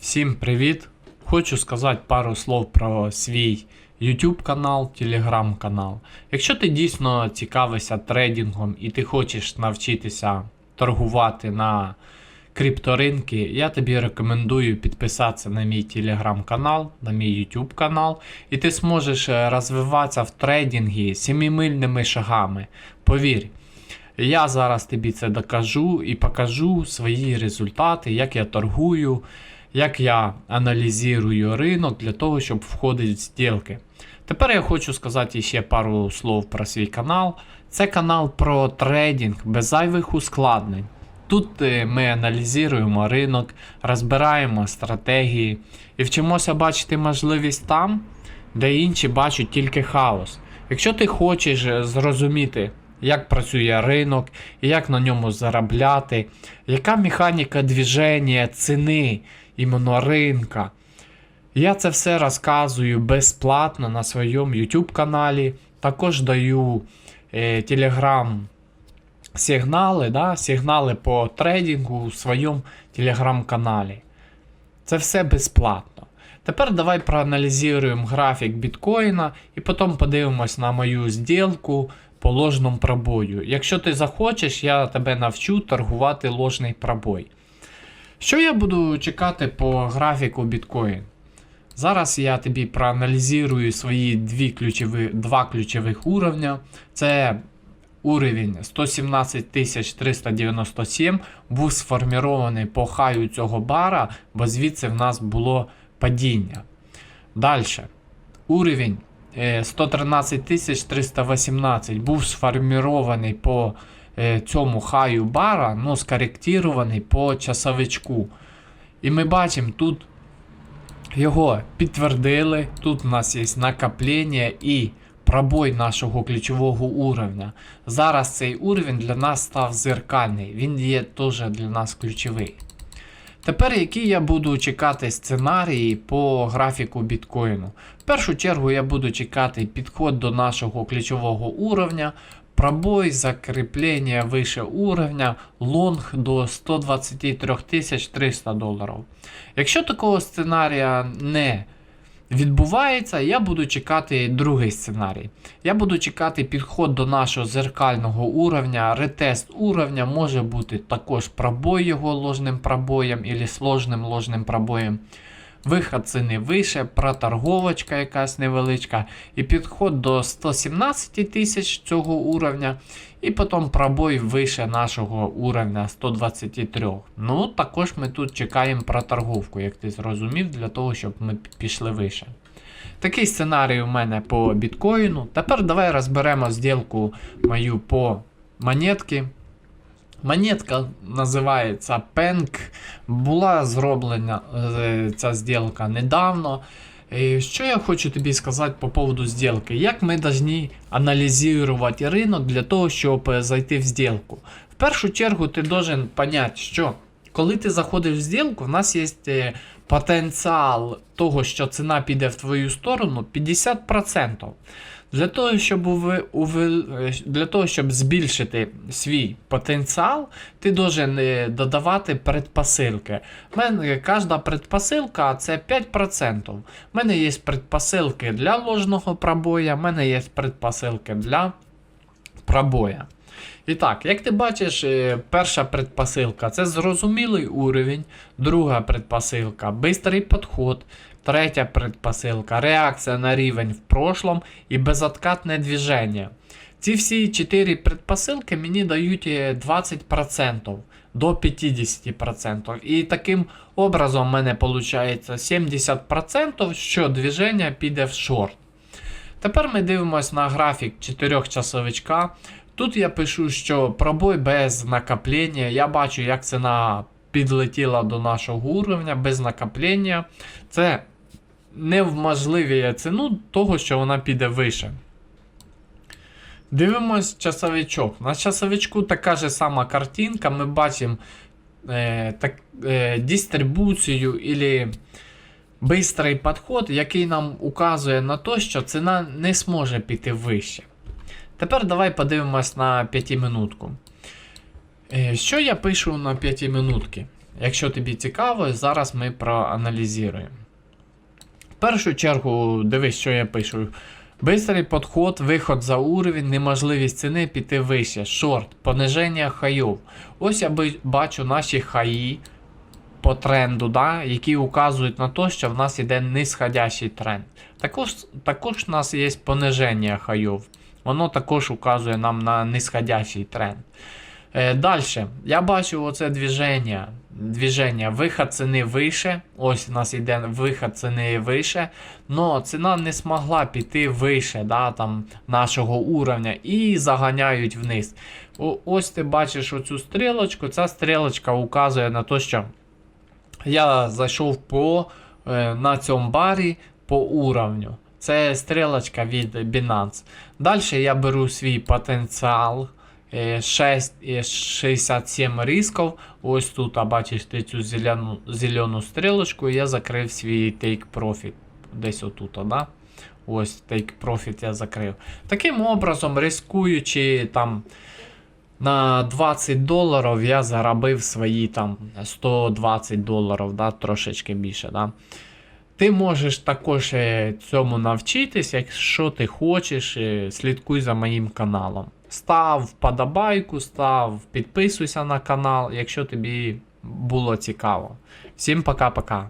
Всім привіт! Хочу сказати пару слов про свій YouTube канал, Telegram канал. Якщо ти дійсно цікавишся трейдингом і ти хочеш навчитися торгувати на крипторинки, я тобі рекомендую підписатися на мій Telegram канал, на мій YouTube канал, і ти зможеш е, розвиватися в трейдингі сімімильними шагами. Повір, я зараз тобі це докажу і покажу свої результати, як я торгую, як я аналізую ринок для того, щоб входити в зділки. Тепер я хочу сказати ще пару слов про свій канал. Це канал про трейдинг без зайвих ускладнень. Тут е, ми аналізуємо ринок, розбираємо стратегії і вчимося бачити можливість там, де інші бачать тільки хаос. Якщо ти хочеш е, зрозуміти, як працює ринок, як на ньому заробляти, яка механіка движення, ціни іменно ринка. Я це все розказую безплатно на своєму YouTube каналі. Також даю е, Telegram сигнали, да, сигнали по трейдингу у своєму телеграм-каналі. Це все безплатно. Тепер давай проаналізуємо графік біткоїна і потім подивимось на мою зділку по ложному пробою. Якщо ти захочеш, я тебе навчу торгувати ложний пробой. Що я буду чекати по графіку біткоін? Зараз я тобі проаналізую свої дві ключові, два ключових уровня. Це уровень 117 397 був сформірований по хаю цього бара, бо звідси в нас було падіння. Далі. Уровень 113 318 був сформірований по е, цьому хаю бара, ну скоректірований по часовичку. І ми бачимо, тут його підтвердили. Тут у нас є накоплення і пробой нашого ключового уровня. Зараз цей уровень для нас став зеркальний, він є теж для нас ключовий. Тепер які я буду чекати сценарії по графіку біткоїну. В першу чергу я буду чекати підход до нашого ключового уровня, пробой, закріплення вище уровня, лонг до 123 300 доларів. Якщо такого сценарія не відбувається, я буду чекати другий сценарій. Я буду чекати підход до нашого зеркального уровня, ретест уровня, може бути також пробой його ложним пробоєм або сложним ложним пробоєм. Виход ціни вище, проторговочка якась невеличка, і підход до 117 тисяч цього уровня, і потім пробой вище нашого уровня 123. Ну, також ми тут чекаємо проторговку, як ти зрозумів, для того, щоб ми пішли вище. Такий сценарій у мене по біткоїну. Тепер давай розберемо зділку мою по монетки. Монетка називається Peng. Була зроблена е, ця зділка недавно. І що я хочу тобі сказати по поводу зділки? Як ми повинні аналізувати ринок для того, щоб е, зайти в зділку? В першу чергу ти должен понять, що коли ти заходиш в зділку, в нас є е, потенціал того, що ціна піде в твою сторону 50%. Для того, щоб уви, уви, для того, щоб збільшити свій потенціал, ти должен е, додавати предпосилки. У мене кожна предпосилка це 5%. У мене є предпосилки для ложного пробоя, у мене є предпосилки для пробоя. І так, як ти бачиш, е, перша предпосилка це зрозумілий уровень, друга предпосилка бистрий підход, третя предпосилка реакція на рівень в прошлом і безоткатне движення. Ці всі 4 предпосилки мені дають е, 20% до 50%. І таким образом в мене виходить 70%, що движення піде в шорт. Тепер ми дивимося на графік 4 часовичка. Тут я пишу, що пробой без накоплення. Я бачу, як ціна підлетіла до нашого уровня без накоплення. Це не вможливіє ціну того, що вона піде вище. Дивимось часовичок. На часовичку така ж сама картинка. Ми бачимо е, так, е, дистрибуцію або бистрий підход, який нам указує на те, що ціна не зможе піти вище. Тепер давай подивимось на 5 минутку. Е, Що я пишу на 5 минутки? Якщо тобі цікаво, зараз ми проаналізуємо. В першу чергу, дивись, що я пишу. Бистрий підход, виход за уровень, неможливість ціни піти вище. Шорт, пониження хайов. Ось я бачу наші хаї по тренду, да, які указують на те, що в нас йде нисходящий тренд. Також, також у нас є пониження хайов. Воно також указує нам на нисходящий тренд. Е, Далі, я бачу оце движення. Движення, виход ціни вище. Ось у нас йде виход ціни вище. Но ціна не змогла піти вище да, там, нашого уровня і заганяють вниз. Ось ти бачиш оцю стрілочку. Ця стрілочка указує на те, що я зайшов по, е, на цьому барі по уровню. Це стрілочка від Binance. Далі я беру свій потенціал. е, 6, е, 67 рисків. Ось тут, а бачиш ти цю зелену, зелену стрілочку, я закрив свій take profit. Десь отут, да? Ось take profit я закрив. Таким образом, рискуючи там на 20 доларів, я заробив свої там 120 доларів, да? трошечки більше. Да? Ти можеш також е, цьому навчитись, якщо ти хочеш, е, слідкуй за моїм каналом. Став вподобайку, став, підписуйся на канал, якщо тобі було цікаво. Всім пока-пока.